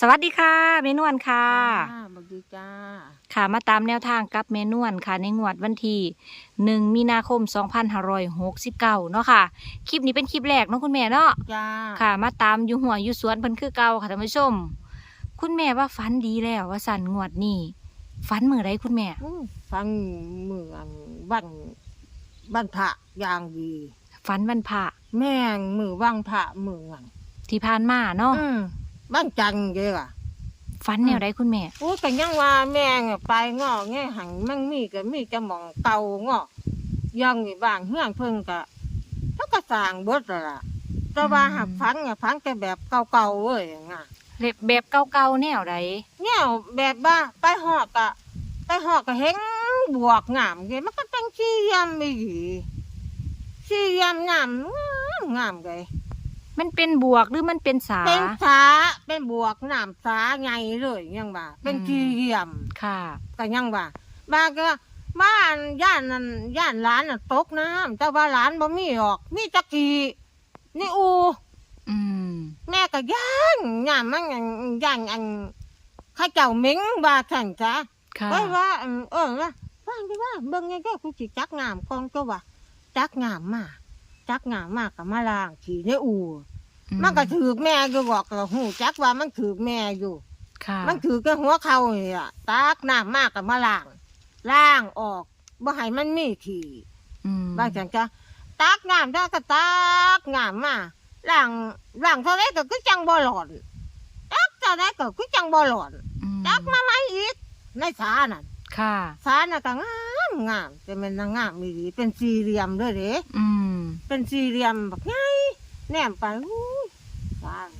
สวัสดีค่ะเมนวนค่ะจ้าบักดีจ้า ค่ะมาตามแนวทางกับเมนวนค่ะ ในงวดวันที่1มีนาคม 2569 เนาะค่ะ คลิปนี้เป็นคลิปแรกเนาะคุณแม่เนาะจ้า ค่ะ มาตามอยู่หัวอยู่สวนเพิ่นคือเก่าค่ะท่านผู้ชม คุณแม่ว่าฝันดีแล้วว่าสันงวดนี้ฝันมื้อใดคุณแม่อื้อฟังเมืองบ้านบ้านพระอย่างดี ฝันวันพระแม่งมือว่างพระเมืองที่ผ่านมาเนาะอืม บ้านจังเด้อฝันแนวใดคุณแม่ โอ้แต่ยังว่าแม่งอะไปงอแง่หังมันมีก็มีจะมองเก่างอยังนี่บางเฮือนเพิ่งก็แล้วก็สร้างเบิดแล้วล่ะแต่ว่าหักฟังอะฟังแต่แบบเก่าๆเว้ยงะแบบเก่าๆแนวใดเนี่ยแบบว่าไปหอกอะไปหอกก็เห็นบวกงามเลยมันก็ตั้งสี่เหลี่ยมอีหลีสี่เหลี่ยมงามงามงามเลย มันเป็นบวกหรือมันเป็นสา เป็นสาเป็นบวกงามสาไงเลยยังว่า เป็นอืมสี่เหลี่ยมค่ะก็ยังว่าบ้านก็บ้านย่านนั้นย่านร้านน่ะตกน้ำแต่ว่าร้านบ่มีหรอก มีตะกี้นี่อู อืมแม่ก็ย่านย่านมันย่านย่านอันเข้าเจ้าเหมิงว่าสั่นจ้ะค่ะเอ้ยว่าเออเออว่าว่าดีว่าเบิ่งไงก็กูสิจักงามกองก็ว่าจักงามมา จักงามมากกับมาล้างขี่ในอู่อืมันก็ถือแม่อยู่บอกก็หูจักว่ามันถือแม่อยู่ ค่ะมันถือแค่หัวเข่าเนี่ยตักน้ำมากกับมาล้างล้างออกบ่ให้มันมีขี่อืมบางจังจะตักน้ำได้ก็ตักน้ำมาล้างล้างเท่าไรก็คือจังบ่หลอนตักเท่าไรก็คือจังบ่หลอนอืมตักมาไหมอีกในสานั่นค่ะสารน่ะก็งามงามแต่มันน่ะงามมีดีเป็นสี่เหลี่ยมด้วยเด้อืม เป็นสี่เหลี่ยมแบบไงแนมไปอู้สาร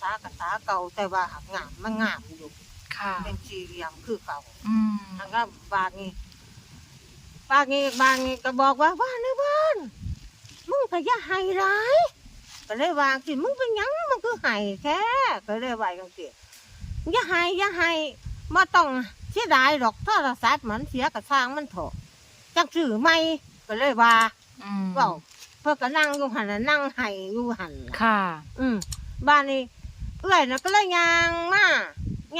สากับสาเก่าแต่ว่าหักงามมันงามอยู่ ค่ะ เป็นสี่เหลี่ยมคือเก่าอืมทางก็บางนี้บางนี้บางนี้ก็บอกว่าว่าในบ้านมึงก็อย่าให้ร้ายก็เลยวางสิมึงเป็นหยังมึงคือให้แท้ก็เลยว่าจังซี่อย่าให้อย่าให้มาต้องเสียดายดอกโทรศัพท์มันเสียกระสร้างมันเถอะจังซื้อใหม่ก็เลยว่าอืม เว้า เพื่อก็นั่งอยู่หันน่ะนั่งให้อยู่หันล่ะค่ะ อืมบ้านนี้เอื้อยน่ะก็เลยยางมา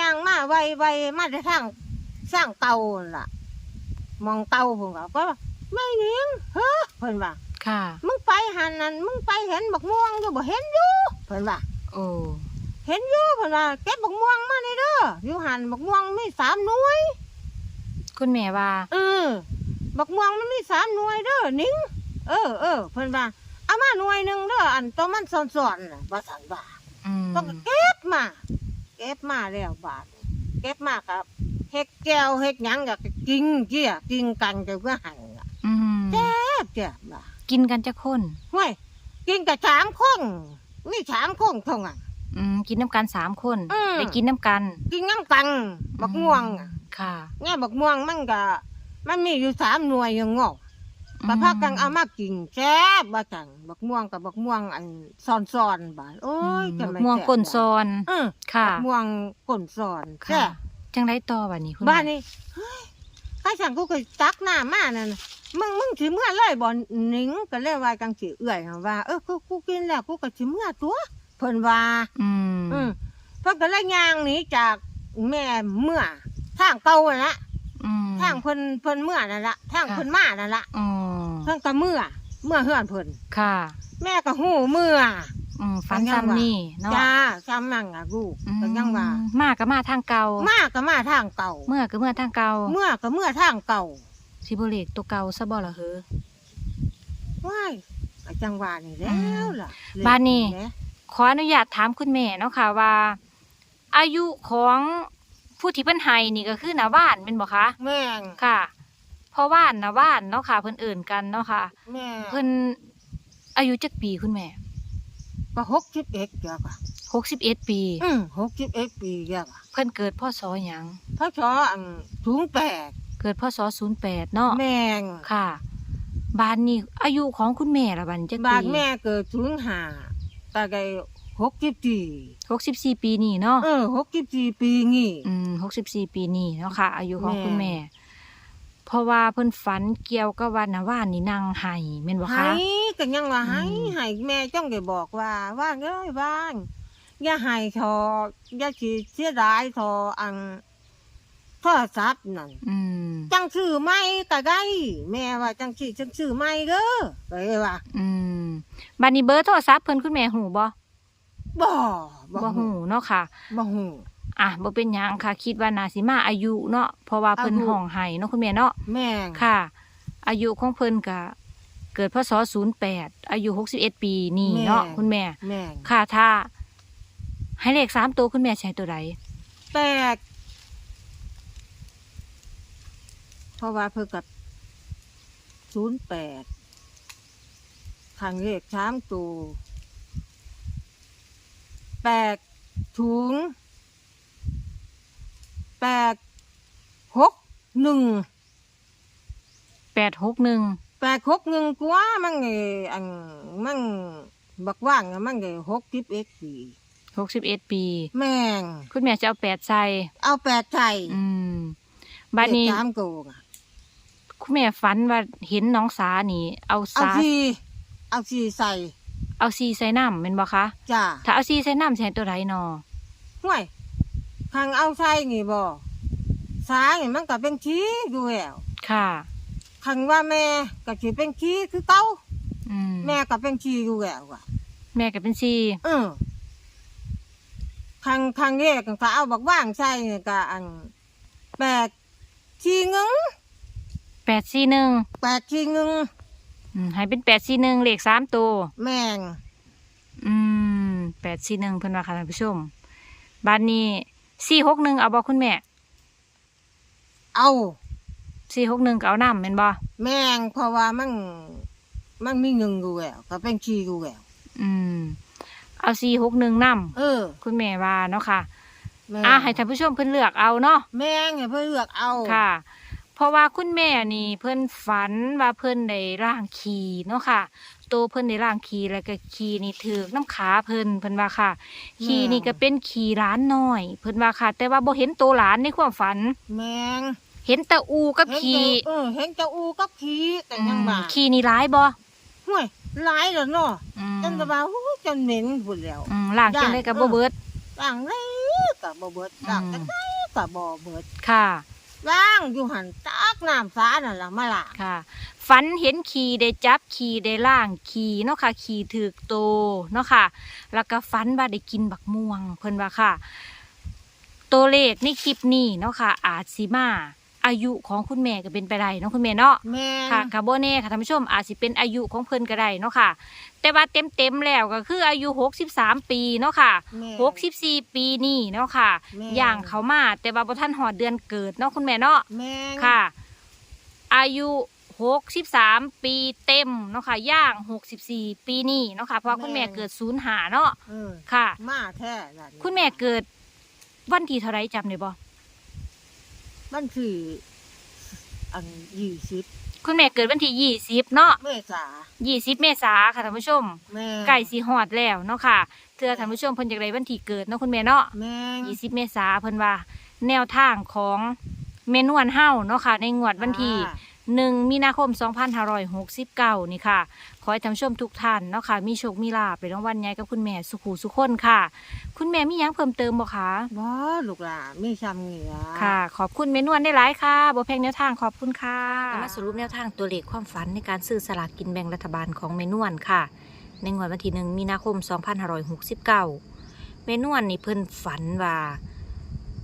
ยางมาไวไวมาได้ทางสร้างเตานั่นล่ะ มองเตาผมก็ว่าไม่เลี้ยงเฮ้อเพิ่นว่า ค่ะ มึงไปหันนั่นมึงไปเห็นบักม่วงอยู่บ่เห็นอยู่เพิ่นว่า โอ้ เห็นอยู่เพิ่นว่าเก็บบักม่วงมานี่เด้ออยู่หันบักม่วงมีสามหน่วยคุณแม่ว่า เออบักม่วงมันมีสามหน่วยเด้อนิ้ง เออเออเพิ่นว่าเอามาหน่วยหนึ่งเด้ออันตัวมันซ้อนๆน่ะว่าสันว่าอืมต้องเก็บมา เก็บมาแล้วบาทเก็บมากับเฮ็ดแก้วเฮ็ดหยังก็กินเกี่ยกินกันจะเพื่อหันล่ะอืมแซ่บเจ้าบ่ากินกันจะคนห้วยกินกับสามคนมีสามคนเท่านั้น อืมกินน้ำกันสามคนอืม ได้กินน้ำกันกินน้ำกันบักม่วงอะ ค่ะ เนี่ยบักม่วงมันก็มันมีอยู่สามหน่วยยังงอก อืมก็พากันเอามากินแซ่บบ่จังบักม่วงกับบักม่วงอันซ้อนๆบาดโอ้ยอืมจะม่วงก้นซอนอือค่ะบักม่วงก้นซ้อนแซ่ค่ะ บจังไรต่อบัดนี้คุณบ้านแม่นี้เฮ้ยข้าสั่งกูก็ตักหน้ามานั่นน่ะมึงมึงสิเมื่อเลยบ่หนิงก็เลยว่าจังสิเอื้อยหั่นว่าเออกูกูกินแล้วกูก็สิเมื่อตัวเพิ่นว่า อืมอืมเพิ่นก็เลยย่างหนีจากแม่เมื่อทางเก่านั่นละอืม ทางเพิ่นเพิ่นเมื่อนั่นละทางค่ะเพิ่นมานั่นละอ๋อเพิ่นก็เมื่อเมื่อเฮือนเพิ่นค่ะ แม่ก็หู้เมื่ออืมฟันซ้ำนี่เนาะจ้าซ้ำนั่งอะลูกอืมก็ยังว่า มาก็มาทางเก่า มาก็มาทางเก่า เมื่อก็เมื่อทางเก่า เมื่อก็เมื่อทางเก่าสิบเลกตัวเก่าซะบ่ล่ะเฮ้อว้ายก็จังหวะนี่แล้วล่ะบ้านนี้แหละขออนุญาตถามคุณแม่เนาะค่ะว่า อายุของ ผู้ที่เพิ่นให้นี่ก็คือนาว่านเป็นบ่คะแม่งค่ะเพราะว่านนาว่านเนาะค่ะ เพิ่นเอิ่นกันเนาะค่ะ แม่เพิ่นอายุจักปีคุณแม่ก็หกสิบเอ็ดเดียวกะ61ปี อืมหกสิบเอ็ดปีเดียวกะเพิ่นเกิดพศหยังพระชออันถุงแปดเกิดพศ08เนาะแม่งค่ะบ้านนี้อายุของคุณแม่ละบัดนจักบาดปีแม่เกิดถุงห้าตาไก หกสิบสี่64ปีนี่เนาะเออหกสิบสี่ปีงี้อืม64ปีนี่เนาะค่ะ อายุของแม่คุณแม่ เพราะว่าเพิ่นฝันเกี่ยวกับว่านาว่านนี่นางไห้แม่นบ่ให้คะกันยังว่าให้อืมให้แม่จ้องได้บอกว่าว่างเอ้ยว่างอย่าให้ทออย่าสิเสียดายทออังโทรศัพท์นั่นอืมจังซื้อไม่ก็ได้ แม่ว่าจังสิจังซื้อไม่เด้อก็เลยว่า อืมบัดนี้เบอร์โทรศัพท์เพิ่นคุณแม่หูบ่ บ่บ่หูเนาะค่ะบ่หูอะบ่เป็นหยังค่ะ คิดว่าน่าสิมาอายุเนาะเพราะว่าเพิ่นอายุห้องไห้เนาะคุณแม่เนาะแม่งค่ะ อายุของเพิ่นก็เกิดพศ08อายุ61ปีนี่เนาะคุณแม่แม่งค่ะถ้า ให้เลขสามตัวคุณแม่ใช้ตัวใดแปดเพราะว่าเพิ่นกับศูนย์แปดทางเลขสามตัว แปดถุงแปดหกหนึ่ง861แปดหกหนึ่งกว่ามันไงอันมันบักว่างอะมันไงหกสิบเอ็ดปี61ปี แม่งคุณแม่จะเอา8ใส่เอาแปดไทยอืมบัดนี้เลขสามตัวอะคุณแม่ฝันว่าเห็นน้องสานี่ เอาเอาสาสีเอาสีใส่ เอาซีใส่น้ำแม่นบ่คะจ้าถ้าเอาซีใส่น้ำใส่ตัวใดนอห่วยทางเอาใส่นี่บ่สายนี่มันก็เป็นขี้อยู่แล้วค่ะทางว่าแม่ก็สิเป็นขี้คือเก่าอืมแม่ก็เป็นขี้อยู่แล้วอะแม่ก็เป็นซีเออทางทางแยกก็เอาบักว่างใส่นี่ก็อันแปดขี้งึงแปดสี่หนึ่งแปดขี้งึง อืมให้เป็นแปดสี่หนึ่งเลขสามตัว แม่งอืมแปดสี่หนึ่งเพิ่นว่าค่ะท่านผู้ชมบ้านนี้สี่หกหนึ่งเอาบ่คุณแม่เอาสี่หกหนึ่งก็เอาน้ำแม่นบ่แม่งเพราะว่ามันมันมีเงินอยู่แล้วก็เป็นขี้อยู่แล้วอืม เอาสี่หกหนึ่งน้เออำคุณแม่ว่าเนาะค่ะแม่งอ่าให้ท่านผู้ชมเพิ่นเลือกเอาเนาะแม่งให้เพื่อเลือกเอาค่ะ เพราะว่าคุณแม่นี่เพิ่นฝันว่าเพิ่นได้ร่างขี่เนาะค่ะ โตวเพิ่นได้ร่างขี่แล้วก็ขี่นี่ถือกน้ำขาเพิ่นเพิ่นว่าค่ะ ขี่นี่ก็เป็นขี่ร้านน้อย เพิ่นว่าค่ะ แต่ว่าบ่เห็นโตวหลานในความฝัน แม่งเห็นแต่อูกับเห็นขี่เจ้าเออเห็นเจ้าอูกับขี่แต่ยังอืมว่าขี่นี่ร้ายบ่ห่วยหลายแล้วเนาะอืมจนกระว่าหูจนเหม็นพุ่นแล้ว อืมล่างจังได๋ก็บ่เบิดล้างเลยกับบ่เบิดล้างจังไดกับบ่เบิดค่ะ ล่างอยู่หันตักน้ำฟ้านั่นละมาละค่ะฝันเห็นขี่ได้จับขี่ได้ล่างขี่เนาะค่ะขี่ถือกโตเนาะค่ะ แล้วก็ฝันว่าได้กินบักม่วงเพิ่นว่าค่ะ ตัวเลขในคลิปนี้เนาะค่ะ อาจสิมา อายุของคุณแม่ก็เป็นไปได้เนาะคุณแม่เนาะแม่งค่ะกาโบเน่ค่ะท่านผู้ชมอาจสิเป็นอายุของเพิ่นก็ได้เนาะค่ะ แต่ว่าเต็มเต็มๆแล้วก็คืออายุ 63 ปีเนาะค่ะแม่ง64 ปีนี่เนาะค่ะแม่อย่างเขามาแต่ว่าบ่ทันหอดเดือนเกิดเนาะคุณแม่เนาะแม่งค่ะ อายุ63ปีเต็มเนาะค่ะย่าง64ปีนี่เนาะค่ะเพราะคุณแม่เกิดศูนย์หาเนาะเออค่ะ มาแท้ล่ะนี่คุณแม่เกิดวันที่เท่าไรจำได้บ่ มันคืออันยี่สิบคุณแม่เกิดวันที่20เนาะเมษา20เมษาค่ะท่านผู้ชม แม่งไก่สีหอดแล้วเนาะค่ะเทื่อท่านผู้ชมเพิ่นอยากได้วันที่เกิดเนาะคุณแม่เนาะ แม่ง20เมษาเพิ่นว่า แนวทางของเมนวนเฮาเนาะค่ะ ในงวดวันที่ อ่า หนึ่งมีนาคม 2569 นี่ค่ะ ขอให้ท่านผู้ชมทุกท่านเนาะค่ะ มีโชคมีลาภไปรางวัลใหญ่กับคุณแม่สุขูสุขคนค่ะ คุณแม่มีหยังเพิ่มเติมบ่คะ บ่ลูกหลานไม่ซ้ำเหนือ ค่ะ ขอบคุณเมนวนได้หลายค่ะบ่แพงแนวทางขอบคุณค่ะมาสรุปแนวทางตัวเลขความฝันในการซื้อสลากกินแบ่งรัฐบาลของเมนวนค่ะ ในงวดวันที่หนึ่งมีนาคม 2569 เมนวนนี่เพิ่นฝันว่า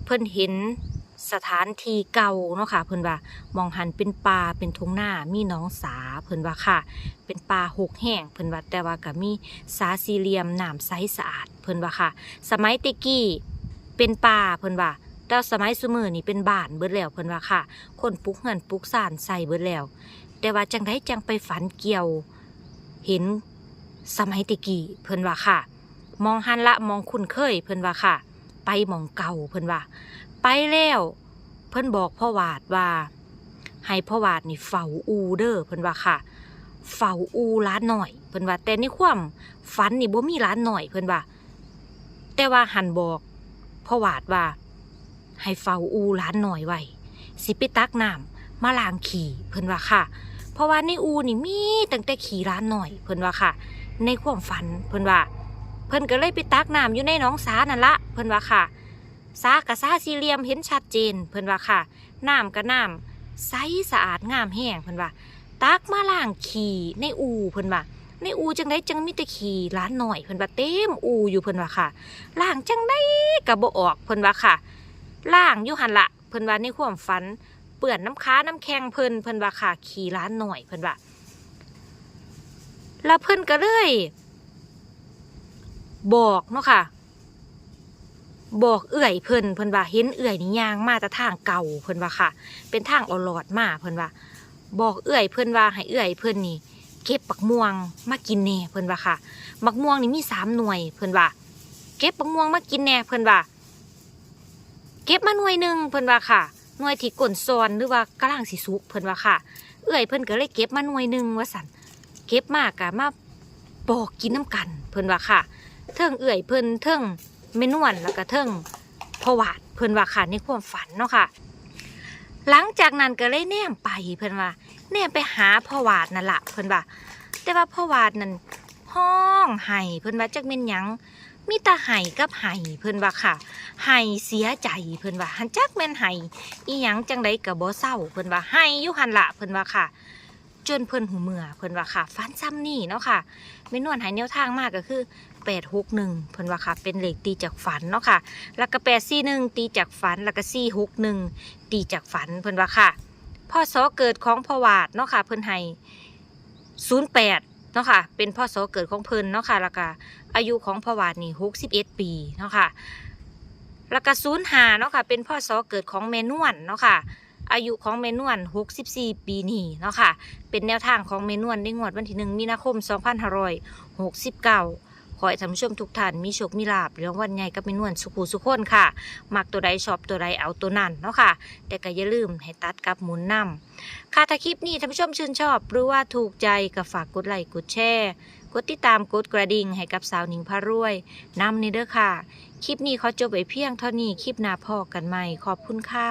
เพิ่นเห็น สถานที่เก่าเนาะค่ะเพิ่นว่ามองหันเป็นป่าเป็นทุ่งนามีหน้องสาเพิ่นว่าค่ะ เป็นป่าหกแห้งเพิ่นว่าแต่ว่าก็มีสาสี่เหลี่ยมน้ำใสสะอาดเพิ่นว่าค่ะ สมัยตะกี้เป็นป่าเพิ่นว่าแต่สมัยซุมือนี่เป็นบ้านเบิดแล้วเพิ่นว่าค่ะ คนปลูกเงินปลูกสานใส่เบิดแล้ว แต่ว่าจังไดจังไปฝันเกี่ยว เห็นสมัยตะกี้เพิ่นว่าค่ะ มองหันละมองคุ้นเคยเพิ่นว่าค่ะ ไปมองเก่าเพิ่นว่า ไปแล้ว เพิ่นบอกพ่อวาดว่า ให้พ่อวาดนี่เฝ้าอูเด้อเพิ่นว่าค่ะ เฝ้าอูร้านหน่อย เพิ่นว่าแต่ในความฝันนี่บ่มีร้านหน่อยเพิ่นว่า แต่ว่าหันบอกพ่อวาดว่า ให้เฝ้าอูร้านหน่อยไว้สิไปตักน้ำมาล้างขี่เพิ่นว่าค่ะ เพราะว่าในอูนี่มีตั้งแต่ขี่ร้านหน่อยเพิ่นว่าค่ะ ในความฝันเพิ่นว่า เพิ่นก็เลยไปตักน้ำอยู่ในหนองสานั่นละเพิ่นว่าค่ะ สากะสาสี่เหลี่ยมเห็นชัดเจนเพิ่นว่าค่ะน้ำก็น้ำใสสะอาดงามแห้งเพิ่นว่าตักมาล้างขี่ในอูเพิ่นว่าในอูจังได้จังมีแต่ขี่ล้านหน่อยเพิ่นว่าเต็มอูอยู่เพิ่นว่าค่ะล้างจังได้ก็บ่ออกเพิ่นว่าค่ะล้างอยู่หันละเพิ่นว่าในความฝันเปื่อนน้ำค้าน้ำแข็งเพิ่นเพิ่นว่าค่ะขี่ล้านหน่อยเพิ่นว่าแล้วเพิ่นก็เลยบอกเนาะค่ะ บอกเอื่อยเพิ่นเพิ่นว่าเห็นเอื่อยนี่ยางมาแต่ทางเก่าเพิ่นว่าค่ะ เป็นทางอลอดมาเพิ่นว่า บอกเอื่อยเพิ่นว่าให้เอื่อยเพิ่นนี่เก็บปักม่วงมากินแน่เพิ่นว่าค่ะบักม่วงนี่มีสามหน่วยเพิ่นว่า เก็บบักม่วงมากินแน่เพิ่นว่า เก็บมาหน่วยหนึ่งเพิ่นว่าค่ะ หน่วยที่ก้นซอนหรือว่ากำลังสิสุกเพิ่นว่าค่ะ เอื่อยเพิ่นก็เลยเก็บมาหน่วยหนึ่งว่าสันเก็บมากกะมาปอกกินน้ำกัน เพิ่นว่าค่ะ เทิงเอื่อยเพิ่นเทิง เมนวนแล้วก็เทิงพวาดเพิ่นว่าค่ะในความฝันเนาะค่ะ หลังจากนั้นก็เลยแนมไปเพิ่นว่าแนมไปหาพวาดนั่นละเพิ่นว่าแต่ว่าพวาดนั่นห้องไห้เพิ่นว่าจักแม่นหยังมีตาไห้กับไห้เพิ่นว่าค่ะไห้เสียใจเพิ่นว่าหันจักแม่นไห้อีหยังจังไดก็บ่เศร้าเพิ่นว่าไห้อยู่หันละเพิ่นว่าค่ะ จนเพิ่นหูเมื่อเพิ่นว่าค่ะฟันซ้ำนี่เนาะค่ะแม่นวลหายแนวทางมากก็คือ 861เพิ่นว่าค่ะ เป็นเหลขตีจากฝันเนาะค่ะ แล้วก็841ตีจากฝัน แล้วก็461ตีจากฝันเพิ่นว่าค่ะพ่อสอเกิดของพ่อวาดเนาะค่ะ เพิ่นให้08เนาะค่ะ เป็นพ่อสอเกิดของเพิ่นเนาะค่ะ แล้วก็อายุของพ่อวาดนี่61ปีเนาะค่ะ แล้วก็ศูนย์หาเนาะค่ะ เป็นพ่อสอเกิดของเมนวนเนาะค่ะอายุของเมนวน 64 ปีนี่เนาะค่ะ เป็นแนวทางของเมนวนในงวดวันที่หนึ่งมีนาคม 2569 ขอให้ท่านผู้ชมทุกท่านมีโชคมีลาบเรื่องวันใหญ่กับเมนวนสุขูสุขคนค่ะ มักตัวใดชอบตัวใดเอาตัวนั้นเนาะค่ะ แต่ก็อย่าลืมให้ตัดกับหมุนนำค่ะถ้าคลิปนี้ท่านผู้ชมชื่นชอบ หรือว่าถูกใจก็ฝากกดไลค์กดแชร์กดติดตามกดกระดิ่งให้กับสาวหนิงพารวยนำในเด้อค่ะ คลิปนี้เขาจบไปเพียงเท่านี้คลิปหน้าพอกันใหม่ขอบคุณค่ะ